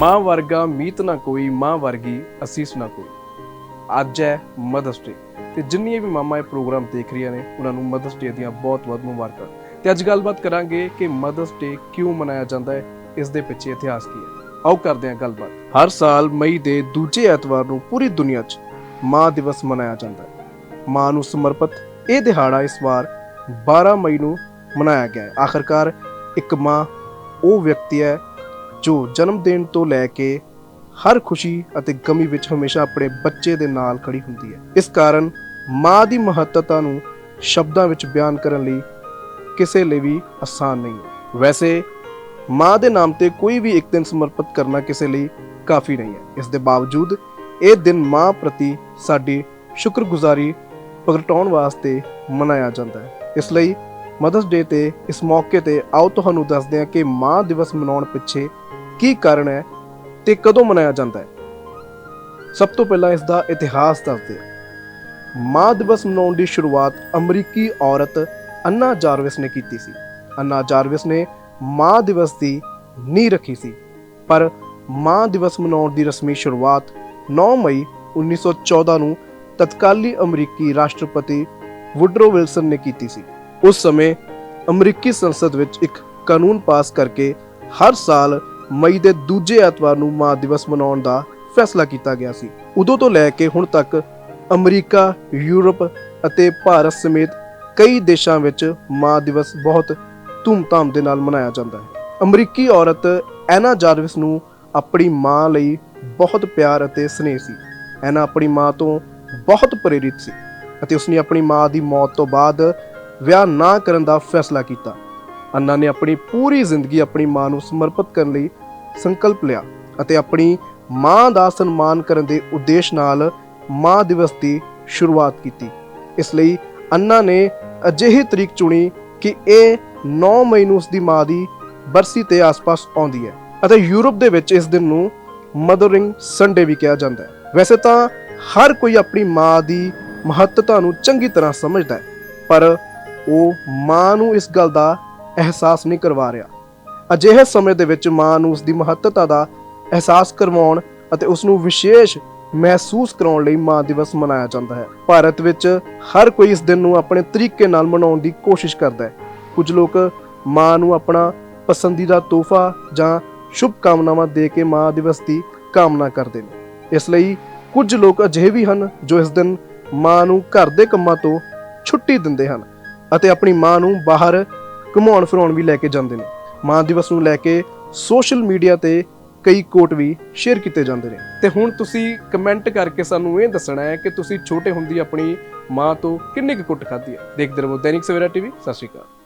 ਮਾਂ ਵਰਗਾ ਮੀਤ ਨਾ ਕੋਈ, ਮਾਂ ਵਰਗੀ ਅਸੀਸ ਨਾ ਕੋਈ। ਅੱਜ ਹੈ ਮਦਰਸ ਡੇ ਤੇ ਜਿੰਨੀਆਂ ਵੀ ਮਾਮਾ ਇਹ ਪ੍ਰੋਗਰਾਮ ਦੇਖ ਰਹੀਆਂ ਨੇ, ਉਹਨਾਂ ਨੂੰ ਮਦਰਸ ਡੇ ਦੀਆਂ ਬਹੁਤ-ਬਹੁਤ ਮੁਬਾਰਕਾਂ। ਤੇ ਅੱਜ ਗੱਲਬਾਤ ਕਰਾਂਗੇ ਕਿ ਮਦਰਸ ਡੇ ਕਿਉਂ ਮਨਾਇਆ ਜਾਂਦਾ ਹੈ, ਇਸ ਦੇ ਪਿੱਛੇ ਇਤਿਹਾਸ ਕੀ ਹੈ। ਆਓ ਕਰਦੇ ਹਾਂ ਗੱਲਬਾਤ। ਹਰ ਸਾਲ ਮਈ ਦੇ ਦੂਜੇ ਐਤਵਾਰ ਨੂੰ ਪੂਰੀ ਦੁਨੀਆ 'ਚ ਮਾਂ ਦਿਵਸ ਮਨਾਇਆ ਜਾਂਦਾ ਹੈ। ਮਾਂ ਨੂੰ ਸਮਰਪਿਤ ਇਹ ਦਿਹਾੜਾ ਇਸ ਵਾਰ 12 ਮਈ ਨੂੰ ਮਨਾਇਆ ਗਿਆ ਹੈ। ਆਖਰਕਾਰ ਇੱਕ ਮਾਂ, ਉਹ ਵਿਅਕਤੀ ਹੈ ਜੋ ਜਨਮ ਦਿਨ ਤੋਂ ਲੈ ਕੇ ਹਰ ਖੁਸ਼ੀ ਅਤੇ ਗਮੀ ਵਿੱਚ ਹਮੇਸ਼ਾ ਆਪਣੇ ਬੱਚੇ ਦੇ ਨਾਲ ਖੜੀ ਹੁੰਦੀ ਹੈ। ਇਸ ਕਾਰਨ ਮਾਂ ਦੀ ਮਹੱਤਤਾ ਨੂੰ ਸ਼ਬਦਾਂ ਵਿੱਚ ਬਿਆਨ ਕਰਨ ਲਈ ਕਿਸੇ ਲਈ ਵੀ ਆਸਾਨ ਨਹੀਂ ਹੈ। ਵੈਸੇ ਮਾਂ ਦੇ ਨਾਮ ਤੇ ਕੋਈ ਵੀ ਇੱਕ ਦਿਨ ਸਮਰਪਿਤ ਕਰਨਾ ਕਿਸੇ ਲਈ ਕਾਫੀ ਨਹੀਂ ਹੈ। ਇਸ ਦੇ ਬਾਵਜੂਦ ਇਹ ਦਿਨ ਮਾਂ ਪ੍ਰਤੀ ਸਾਡੀ ਸ਼ੁਕਰਗੁਜ਼ਾਰੀ ਪ੍ਰਗਟਾਉਣ ਵਾਸਤੇ ਮਨਾਇਆ ਜਾਂਦਾ ਹੈ। ਇਸ ਲਈ ਮਦਰਸ ਡੇ ਤੇ ਇਸ ਮੌਕੇ ਤੇ ਆਓ ਤੁਹਾਨੂੰ ਦੱਸਦੇ ਹਾਂ ਕਿ ਮਾਂ ਦਿਵਸ ਮਨਾਉਣ ਪਿੱਛੇ ਕੀ ਕਾਰਨ ਹੈ ਤੇ ਕਦੋਂ ਮਨਾਇਆ ਜਾਂਦਾ ਹੈ। ਸਭ ਤੋਂ ਪਹਿਲਾਂ ਇਸ ਦਾ ਇਤਿਹਾਸ ਦੱਸਦੇ ਹਾਂ। ਮਾਂ ਦਿਵਸ ਮਨਾਉਣ ਦੀ ਸ਼ੁਰੂਆਤ ਅਮਰੀਕੀ ਔਰਤ ਅੰਨਾ ਜਾਰਵਿਸ ਨੇ ਕੀਤੀ ਸੀ। ਅੰਨਾ ਜਾਰਵਿਸ ਨੇ ਮਾਂ ਦਿਵਸ ਦੀ ਨੀਂਹ ਰੱਖੀ ਸੀ। ਪਰ ਮਾਂ ਦਿਵਸ ਮਨਾਉਣ ਦੀ ਰਸਮੀ ਸ਼ੁਰੂਆਤ 9 ਮਈ 1914 ਨੂੰ ਤਤਕਾਲੀ ਅਮਰੀਕੀ ਰਾਸ਼ਟਰਪਤੀ ਵੁਡਰੋ ਵਿਲਸਨ ਨੇ ਕੀਤੀ ਸੀ। ਉਸ ਸਮੇਂ ਅਮਰੀਕੀ ਸੰਸਦ ਵਿੱਚ ਇੱਕ ਕਾਨੂੰਨ ਪਾਸ ਕਰਕੇ ਹਰ ਸਾਲ ਮਈ ਦੇ ਦੂਜੇ ਐਤਵਾਰ ਨੂੰ ਮਾਂ ਦਿਵਸ ਮਨਾਉਣ ਦਾ ਫੈਸਲਾ ਕੀਤਾ ਗਿਆ ਸੀ। ਉਦੋਂ ਤੋਂ ਲੈ ਕੇ ਹੁਣ ਤੱਕ ਅਮਰੀਕਾ, ਯੂਰਪ ਅਤੇ ਭਾਰਤ ਸਮੇਤ ਕਈ ਦੇਸ਼ਾਂ ਵਿੱਚ ਮਾਂ ਦਿਵਸ ਬਹੁਤ ਧੂਮਧਾਮ ਦੇ ਨਾਲ ਮਨਾਇਆ ਜਾਂਦਾ ਹੈ। ਅਮਰੀਕੀ ਔਰਤ ਐਨਾ ਜਾਰਵਿਸ ਨੂੰ ਆਪਣੀ ਮਾਂ ਲਈ ਬਹੁਤ ਪਿਆਰ ਅਤੇ ਸਨੇਹ ਸੀ। ਐਨਾ ਆਪਣੀ ਮਾਂ ਤੋਂ ਬਹੁਤ ਪ੍ਰੇਰਿਤ ਸੀ ਅਤੇ ਉਸਨੇ ਆਪਣੀ ਮਾਂ ਦੀ ਮੌਤ ਤੋਂ ਬਾਅਦ ਵਿਆਹ ਨਾ ਕਰਨ ਦਾ ਫੈਸਲਾ ਕੀਤਾ। ਅੰਨਾ ਨੇ ਆਪਣੀ ਪੂਰੀ ਜ਼ਿੰਦਗੀ ਆਪਣੀ ਮਾਂ ਨੂੰ ਸਮਰਪਿਤ ਕਰਨ ਲਈ ਸੰਕਲਪ ਲਿਆ ਅਤੇ ਆਪਣੀ ਮਾਂ ਦਾ ਸਨਮਾਨ ਕਰਨ ਦੇ ਉਦੇਸ਼ ਨਾਲ ਮਾਂ ਦਿਵਸ ਦੀ ਸ਼ੁਰੂਆਤ ਕੀਤੀ। ਇਸ ਲਈ ਅੰਨਾ ਨੇ ਅਜਿਹੀ ਤਰੀਕ ਚੁਣੀ ਕਿ ਇਹ 9 ਮਈ ਨੂੰ ਉਸ ਦੀ ਮਾਂ ਦੀ ਬਰਸੀ ਤੇ ਆਸ-ਪਾਸ ਆਉਂਦੀ ਹੈ ਅਤੇ ਯੂਰਪ ਦੇ ਵਿੱਚ ਇਸ ਦਿਨ ਨੂੰ ਮਦਰਿੰਗ ਸੰਡੇ ਵੀ ਕਿਹਾ ਜਾਂਦਾ ਹੈ। ਵੈਸੇ ਤਾਂ ਹਰ ਕੋਈ ਆਪਣੀ ਮਾਂ ਦੀ ਮਹੱਤਤਾ ਨੂੰ ਚੰਗੀ ਤਰ੍ਹਾਂ ਸਮਝਦਾ ਹੈ, ਪਰ ਉਹ ਮਾਂ ਨੂੰ ਇਸ ਗੱਲ ਦਾ ਅਹਿਸਾਸ ਨਹੀਂ ਕਰਵਾ ਰਿਹਾ। ਅਜਿਹੇ ਸਮੇਂ ਦੇ ਵਿੱਚ ਮਾਂ ਨੂੰ ਉਸ ਦੀ ਮਹੱਤਤਾ ਦਾ ਅਹਿਸਾਸ ਕਰਵਾਉਣ ਅਤੇ ਉਸ ਨੂੰ ਵਿਸ਼ੇਸ਼ ਮਹਿਸੂਸ ਕਰਾਉਣ ਲਈ ਮਾਂ ਦਿਵਸ ਮਨਾਇਆ ਜਾਂਦਾ ਹੈ। ਭਾਰਤ ਵਿੱਚ ਹਰ ਕੋਈ ਇਸ ਦਿਨ ਨੂੰ ਆਪਣੇ ਤਰੀਕੇ ਨਾਲ ਮਨਾਉਣ ਦੀ ਕੋਸ਼ਿਸ਼ ਕਰਦਾ ਹੈ। ਕੁਝ ਲੋਕ ਮਾਂ ਨੂੰ ਆਪਣਾ ਪਸੰਦੀਦਾ ਤੋਹਫਾ ਜਾਂ ਸ਼ੁਭ ਕਾਮਨਾਵਾਂ ਦੇ ਕੇ ਮਾਂ ਦਿਵਸ ਦੀ ਕਾਮਨਾ ਕਰਦੇ ਨੇ। ਇਸ ਲਈ ਕੁਝ ਲੋਕ ਅਜਿਹੇ ਵੀ ਹਨ ਜੋ ਇਸ ਦਿਨ ਮਾਂ ਨੂੰ ਘਰ ਦੇ ਕੰਮਾਂ ਤੋਂ ਛੁੱਟੀ ਦਿੰਦੇ ਹਨ। ਅਤੇ ਆਪਣੀ ਮਾਂ ਨੂੰ ਬਾਹਰ ਘੁਮਾਉਣ ਫਿਰਾਉਣ ਵੀ ਲੈ ਕੇ ਜਾਂਦੇ ਨੇ। ਮਾਂ ਦਿਵਸ ਨੂੰ ਲੈ ਕੇ ਸੋਸ਼ਲ ਮੀਡੀਆ ਤੇ ਕਈ ਕੋਟ ਵੀ ਸ਼ੇਅਰ ਕੀਤੇ ਜਾਂਦੇ ਨੇ। ਤੇ ਹੁਣ ਤੁਸੀਂ ਕਮੈਂਟ ਕਰਕੇ ਸਾਨੂੰ ਇਹ ਦੱਸਣਾ ਹੈ ਕਿ ਤੁਸੀਂ ਛੋਟੇ ਹੁੰਦੀ ਆਪਣੀ ਮਾਂ ਤੋਂ ਕਿੰਨੀ ਕੁ ਕੁੱਟ ਖਾਧੀ ਹੈ? ਦੇਖਦੇ ਰਹੋ ਦੈਨਿਕ ਸਵੇਰਾ ਟੀਵੀ ਸਤਿ ਸ਼੍ਰੀ ਅਕਾਲ।